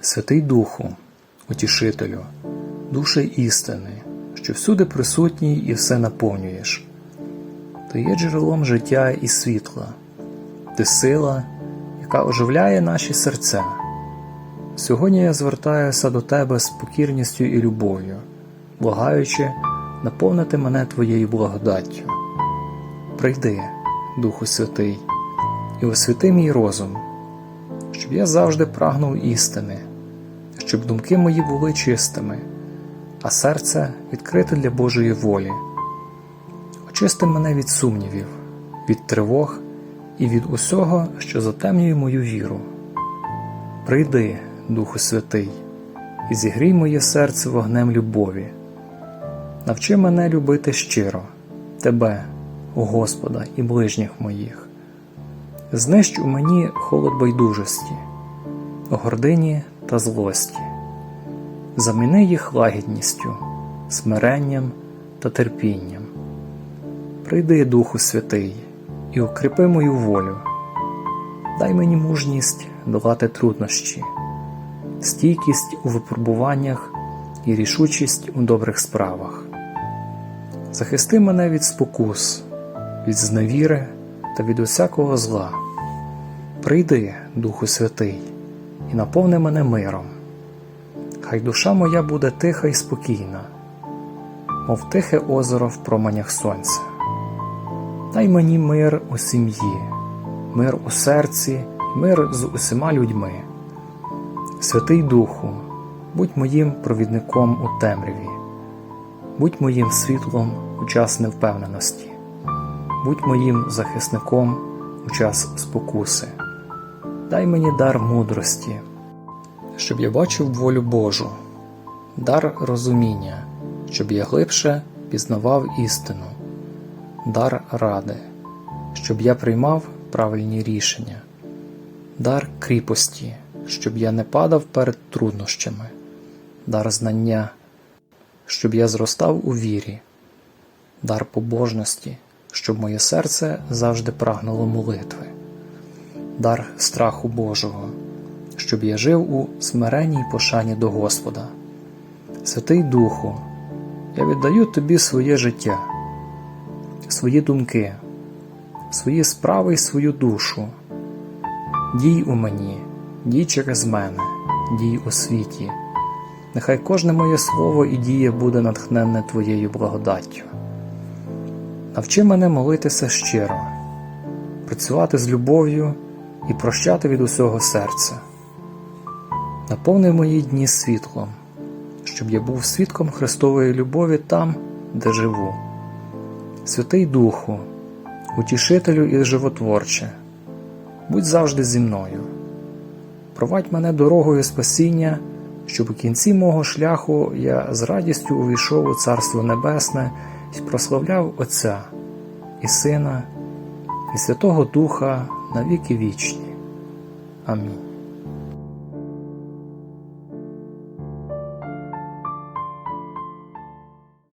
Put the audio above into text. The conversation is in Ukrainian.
Святий Духу, Утішителю, душе істини, що всюди присутній і все наповнюєш. Ти є джерелом життя і світла, ти сила, яка оживляє наші серця. Сьогодні я звертаюся до тебе з покірністю і любов'ю, благаючи наповнити мене твоєю благодаттю. Прийди, Духу Святий, і освіти мій розум, щоб я завжди прагнув істини, щоб думки мої були чистими, а серце відкрите для Божої волі. Очисти мене від сумнівів, від тривог і від усього, що затемнює мою віру. Прийди, Духу Святий, і зігрій моє серце вогнем любові. Навчи мене любити щиро, Тебе, Господа і ближніх моїх. Знищ у мені холод байдужості, гордині та злості. Заміни їх лагідністю, смиренням та терпінням. Прийди, Духу Святий, і укріпи мою волю. Дай мені мужність долати труднощі, стійкість у випробуваннях і рішучість у добрих справах. Захисти мене від спокус, від зневіри та від усякого зла. Прийди, Духу Святий, і наповни мене миром. Хай душа моя буде тиха і спокійна, мов тихе озеро в променях сонця. Дай мені мир у сім'ї, мир у серці, мир з усіма людьми. Святий Духу, будь моїм провідником у темряві, будь моїм світлом у час невпевненості, будь моїм захисником у час спокуси. Дай мені дар мудрості, щоб я бачив волю Божу, дар розуміння, щоб я глибше пізнавав істину, дар ради, щоб я приймав правильні рішення, дар кріпості, щоб я не падав перед труднощами, дар знання, щоб я зростав у вірі, дар побожності, щоб моє серце завжди прагнуло молитви, дар страху Божого, щоб я жив у смиренній пошані до Господа. Святий Духу, я віддаю тобі своє життя, свої думки, свої справи і свою душу. Дій у мені, дій через мене, дій у світі. Нехай кожне моє слово і дія буде натхненне Твоєю благодаттю. Навчи мене молитися щиро, працювати з любов'ю і прощати від усього серця. Наповни мої дні світлом, щоб я був свідком Христової любові там, де живу. Святий Духу, утішителю і животворче, будь завжди зі мною. Провадь мене дорогою спасіння, щоб у кінці мого шляху я з радістю увійшов у Царство Небесне і прославляв Отця і Сина, і Святого Духа на віки вічні. Амінь.